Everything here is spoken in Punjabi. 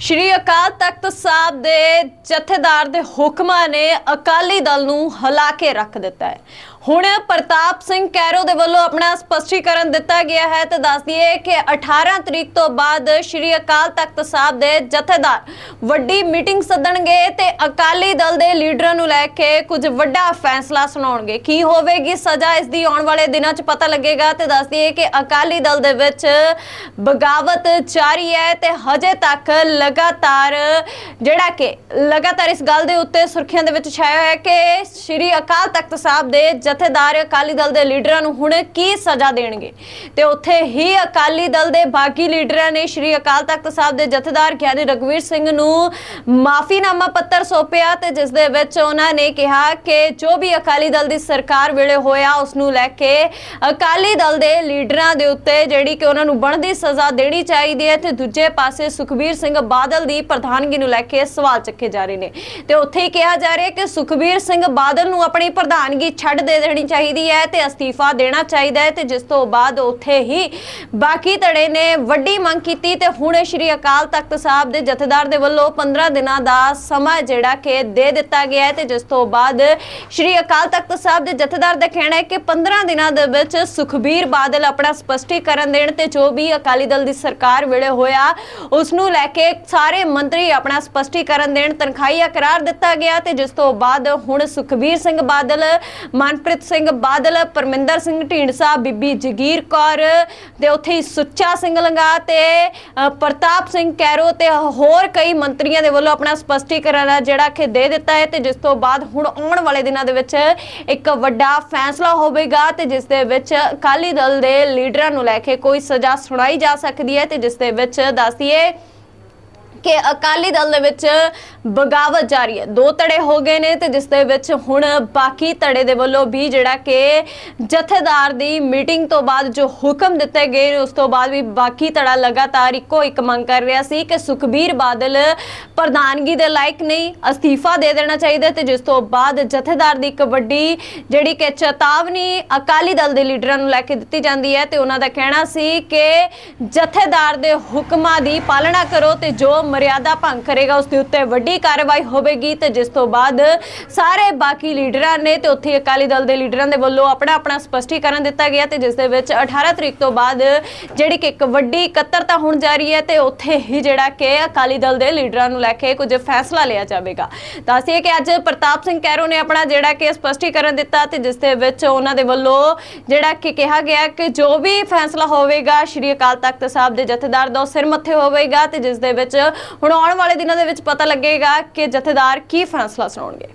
ਸ਼੍ਰੀ ਅਕਾਲ ਤਖਤ ਸਾਹਿਬ ਦੇ ਜਥੇਦਾਰ ਦੇ ਹੁਕਮਾਂ ਨੇ ਅਕਾਲੀ ਦਲ ਨੂੰ ਹਿਲਾ ਕੇ ਰੱਖ ਦਿੱਤਾ ਹੈ। ਹੁਣ ਪ੍ਰਤਾਪ ਸਿੰਘ ਕੈਰੋ ਦੇ ਵੱਲੋਂ ਆਪਣਾ ਸਪਸ਼ਟੀਕਰਨ ਦਿੱਤਾ ਗਿਆ ਹੈ ਤੇ ਦੱਸ ਦਈਏ ਕਿ 18 ਤਰੀਕ ਤੋਂ ਬਾਅਦ ਸ਼੍ਰੀ ਅਕਾਲ ਤਖਤ ਸਾਹਿਬ ਦੇ ਜਥੇਦਾਰ ਵੱਡੀ ਮੀਟਿੰਗ ਸੱਦਣਗੇ ਤੇ ਅਕਾਲੀ ਦਲ ਦੇ ਲੀਡਰਾਂ ਨੂੰ ਲੈ ਕੇ ਕੁਝ ਵੱਡਾ ਫੈਸਲਾ ਸੁਣਾਉਣਗੇ। ਕੀ ਹੋਵੇਗੀ? ਸਜ਼ਾ ਇਸ ਦੀ ਆਉਣ ਵਾਲੇ ਦਿਨਾਂ 'ਚ ਪਤਾ ਲੱਗੇਗਾ ਤੇ ਦੱਸ ਦਈਏ ਕਿ ਅਕਾਲੀ ਦਲ ਦੇ ਵਿੱਚ ਬਗਾਵਤ ਜਾਰੀ ਹੈ ਤੇ ਹਜੇ ਤੱਕ ਲਗਾਤਾਰ, ਜਿਹੜਾ ਕਿ ਲਗਾਤਾਰ ਇਸ ਗੱਲ ਦੇ ਉੱਤੇ ਸੁਰਖੀਆਂ ਦੇ ਵਿੱਚ ਛਾਇਆ ਹੋਇਆ ਕਿ ਸ਼੍ਰੀ ਅਕਾਲ ਤਖਤ ਸਾਹਿਬ ਦੇ ਜਥੇਦਾਰ ਅਕਾਲੀ ਦਲ ਦੇ ਲੀਡਰਾਂ ਨੂੰ ਹੁਣ ਕੀ ਸਜ਼ਾ ਦੇਣਗੇ? ਤੇ ਉੱਥੇ ਹੀ ਅਕਾਲੀ ਦਲ ਦੇ ਬਾਕੀ ਲੀਡਰਾਂ ਨੇ ਸ਼੍ਰੀ ਅਕਾਲ ਤਖਤ ਸਾਹਿਬ ਦੇ ਜਥੇਦਾਰ ਗਿਆਨੀ ਰਗਵੀਰ ਸਿੰਘ ਨੂੰ ਮਾਫੀਨਾਮਾ ਪੱਤਰ ਸੌਂਪਿਆ ਤੇ ਜਿਸ ਦੇ ਵਿੱਚ ਉਹਨਾਂ ਨੇ ਕਿਹਾ ਕਿ ਜੋ ਵੀ ਅਕਾਲੀ ਦਲ ਦੀ ਸਰਕਾਰ ਵੇਲੇ ਹੋਇਆ, ਉਸ ਨੂੰ ਲੈ ਕੇ ਅਕਾਲੀ ਦਲ ਦੇ ਲੀਡਰਾਂ ਦੇ ਉੱਤੇ ਜਿਹੜੀ ਕਿ ਉਹਨਾਂ ਨੂੰ ਬਣਦੀ ਸਜ਼ਾ ਦੇਣੀ ਚਾਹੀਦੀ ਹੈ। ਤੇ ਦੂਜੇ ਪਾਸੇ ਸੁਖਬੀਰ ਸਿੰਘ ਬਾਦਲ ਦੀ ਪ੍ਰਧਾਨਗੀ ਨੂੰ ਲੈ ਕੇ ਸਵਾਲ ਚੱਕੇ ਜਾ ਰਹੇ ਨੇ। ਤੇ ਉੱਥੇ ਹੀ ਕਿਹਾ ਜਾ ਰਿਹਾ ਕਿ ਸੁਖਬੀਰ ਸਿੰਘ ਬਾਦਲ ਨੂੰ ਆਪਣੀ ਪ੍ਰਧਾਨਗੀ ਛੱਡ ਦੇ ਦੇਣੀ ਚਾਹੀਦੀ ਹੈ ਤੇ ਅਸਤੀਫਾ ਦੇਣਾ ਚਾਹੀਦਾ ਹੈ ਤੇ ਜਿਸ ਤੋਂ ਬਾਅਦ ਉੱਥੇ ਹੀ ਬਾਕੀ ਧੜੇ ਨੇ ਵੱਡੀ ਮੰਗ ਕੀਤੀ ਤੇ ਹੁਣ ਸ਼੍ਰੀ ਅਕਾਲ ਤਖਤ ਸਾਹਿਬ ਦੇ ਜਥੇਦਾਰ ਦੇ ਵੱਲੋਂ 15 ਦਿਨਾਂ ਦਾ ਸਮਾਂ ਜਿਹੜਾ ਕਿ ਦੇ ਦਿੱਤਾ ਗਿਆ ਹੈ ਤੇ ਜਿਸ ਤੋਂ ਬਾਅਦ ਸ਼੍ਰੀ ਅਕਾਲ ਤਖਤ ਸਾਹਿਬ ਦੇ ਜਥੇਦਾਰ ਦਾ ਕਹਿਣਾ ਹੈ ਕਿ 15 ਦਿਨਾਂ ਦੇ ਵਿੱਚ ਸੁਖਬੀਰ ਬਾਦਲ ਆਪਣਾ ਸਪਸ਼ਟੀਕਰਨ ਦੇਣ ਤੇ ਜੋ ਵੀ ਅਕਾਲੀ ਦਲ ਦੀ ਸਰਕਾਰ ਵੇਲੇ ਹੋਇਆ, ਉਸ ਨੂੰ ਲੈ ਕੇ ਸਾਰੇ ਮੰਤਰੀ ਆਪਣਾ ਸਪਸ਼ਟੀਕਰਨ ਦੇਣ ਤਨਖਾਹੀਆ ਕਰਾਰ ਦਿੱਤਾ ਗਿਆ ਤੇ ਜਿਸ ਤੋਂ ਬਾਅਦ ਹੁਣ ਸੁਖਬੀਰ ਸਿੰਘ ਬਾਦਲ, ਮਨਪ੍ਰੀਤ ਸਿੰਘ ਬਾਦਲ, ਪਰਮਿੰਦਰ ਸਿੰਘ ਢੀਂਡਸਾ, ਬੀਬੀ ਜਗੀਰ ਕੌਰ ਤੇ ਉੱਥੇ ਹੀ ਸੁੱਚਾ ਸਿੰਘ ਲੰਗਾ ਤੇ ਪ੍ਰਤਾਪ ਸਿੰਘ ਕੈਰੋ ਤੇ ਹੋਰ ਕਈ ਮੰਤਰੀਆਂ ਦੇ ਵੱਲੋਂ ਆਪਣਾ ਸਪਸ਼ਟੀਕਰਨ ਹੈ ਜਿਹੜਾ ਕਿ ਦੇ ਦਿੱਤਾ ਹੈ ਤੇ ਜਿਸ ਤੋਂ ਬਾਅਦ ਹੁਣ ਆਉਣ ਵਾਲੇ ਦਿਨਾਂ ਦੇ ਵਿੱਚ ਇੱਕ ਵੱਡਾ ਫੈਸਲਾ ਹੋਵੇਗਾ ਤੇ ਜਿਸ ਦੇ ਵਿੱਚ ਅਕਾਲੀ ਦਲ ਦੇ ਲੀਡਰਾਂ ਨੂੰ ਲੈ ਕੇ ਕੋਈ ਸਜ਼ਾ ਸੁਣਾਈ ਜਾ ਸਕਦੀ ਹੈ ਤੇ ਜਿਸ ਦੇ ਵਿੱਚ ਦੱਸਦੀਏ ਕਿ ਅਕਾਲੀ ਦਲ ਦੇ ਵਿੱਚ ਬਗਾਵਤ ਜਾਰੀ ਹੈ। ਦੋ ਧੜੇ ਹੋ ਗਏ ਨੇ ਤੇ ਜਿਸ ਦੇ ਵਿੱਚ ਹੁਣ ਬਾਕੀ ਧੜੇ ਦੇ ਵੱਲੋਂ ਵੀ ਜਿਹੜਾ ਕਿ ਜਥੇਦਾਰ ਦੀ ਮੀਟਿੰਗ ਤੋਂ ਬਾਅਦ ਜੋ ਹੁਕਮ ਦਿੱਤੇ ਗਏ ਨੇ, ਉਸ ਤੋਂ ਬਾਅਦ ਵੀ ਬਾਕੀ ਧੜਾ ਲਗਾਤਾਰ ਇੱਕੋ ਇੱਕ ਮੰਗ ਕਰ ਰਿਹਾ ਸੀ ਕਿ ਸੁਖਬੀਰ ਬਾਦਲ ਪ੍ਰਧਾਨਗੀ ਦੇ ਲਾਇਕ ਨਹੀਂ, ਅਸਤੀਫਾ ਦੇ ਦੇਣਾ ਚਾਹੀਦਾ ਤੇ ਜਿਸ ਤੋਂ ਬਾਅਦ ਜਥੇਦਾਰ ਦੀ ਇੱਕ ਵੱਡੀ ਜਿਹੜੀ ਕਿ ਚੇਤਾਵਨੀ ਅਕਾਲੀ ਦਲ ਦੇ ਲੀਡਰਾਂ ਨੂੰ ਲੈ ਕੇ ਦਿੱਤੀ ਜਾਂਦੀ ਹੈ ਤੇ ਉਹਨਾਂ ਦਾ ਕਹਿਣਾ ਸੀ ਕਿ ਜਥੇਦਾਰ ਦੇ ਹੁਕਮਾਂ ਦੀ ਪਾਲਣਾ ਕਰੋ ਤੇ ਜੋ ਮਰਿਆਦਾ ਭੰਗ ਕਰੇਗਾ, ਉਸ ਦੇ ਉੱਤੇ ਵੱਡੀ ਕਾਰਵਾਈ ਹੋਵੇਗੀ ਤੇ ਜਿਸ ਤੋਂ ਬਾਅਦ ਸਾਰੇ ਬਾਕੀ ਲੀਡਰਾਂ ਨੇ ਤੇ ਉੱਥੇ ਅਕਾਲੀ ਦਲ ਦੇ ਲੀਡਰਾਂ ਦੇ ਵੱਲੋਂ ਆਪਣਾ ਆਪਣਾ ਸਪਸ਼ਟੀਕਰਨ ਦਿੱਤਾ ਗਿਆ ਤੇ ਜਿਸ ਦੇ ਵਿੱਚ 18 ਤਰੀਕ ਤੋਂ ਬਾਅਦ ਜਿਹੜੀ ਕਿ ਇੱਕ ਵੱਡੀ ਇਕੱਤਰਤਾ ਹੋਣ ਜਾ ਰਹੀ ਹੈ ਤੇ ਉੱਥੇ ਹੀ ਜਿਹੜਾ ਕਿ ਅਕਾਲੀ ਦਲ ਦੇ ਲੀਡਰਾਂ ਨੂੰ ਲੈ ਕੇ ਕੁਝ ਫੈਸਲਾ ਲਿਆ ਜਾਵੇਗਾ। ਦੱਸਿਏ ਕਿ ਅੱਜ ਪ੍ਰਤਾਪ ਸਿੰਘ ਕੈਰੋ ਨੇ ਆਪਣਾ ਜਿਹੜਾ ਕਿ ਸਪਸ਼ਟੀਕਰਨ ਦਿੱਤਾ ਤੇ ਜਿਸ ਦੇ ਵਿੱਚ ਉਹਨਾਂ ਦੇ ਵੱਲੋਂ ਜਿਹੜਾ ਕਿ ਕਿਹਾ ਗਿਆ ਕਿ ਜੋ ਵੀ ਫੈਸਲਾ ਹੋਵੇਗਾ, ਸ਼੍ਰੀ ਅਕਾਲ ਤਖਤ ਸਾਹਿਬ ਦੇ ਜਥੇਦਾਰ ਦਾ ਉਹ ਸਿਰ ਮੱਥੇ ਹੋਵੇਗਾ ਤੇ ਜਿਸ ਦੇ ਵਿੱਚ ਹੁਣ ਆਉਣ ਵਾਲੇ ਦਿਨਾਂ ਦੇ ਵਿੱਚ ਪਤਾ ਲੱਗੇ ਲੱਗੇਗਾ ਕਿ ਜਥੇਦਾਰ ਕੀ ਫੈਸਲਾ ਸੁਣਾਉਣਗੇ।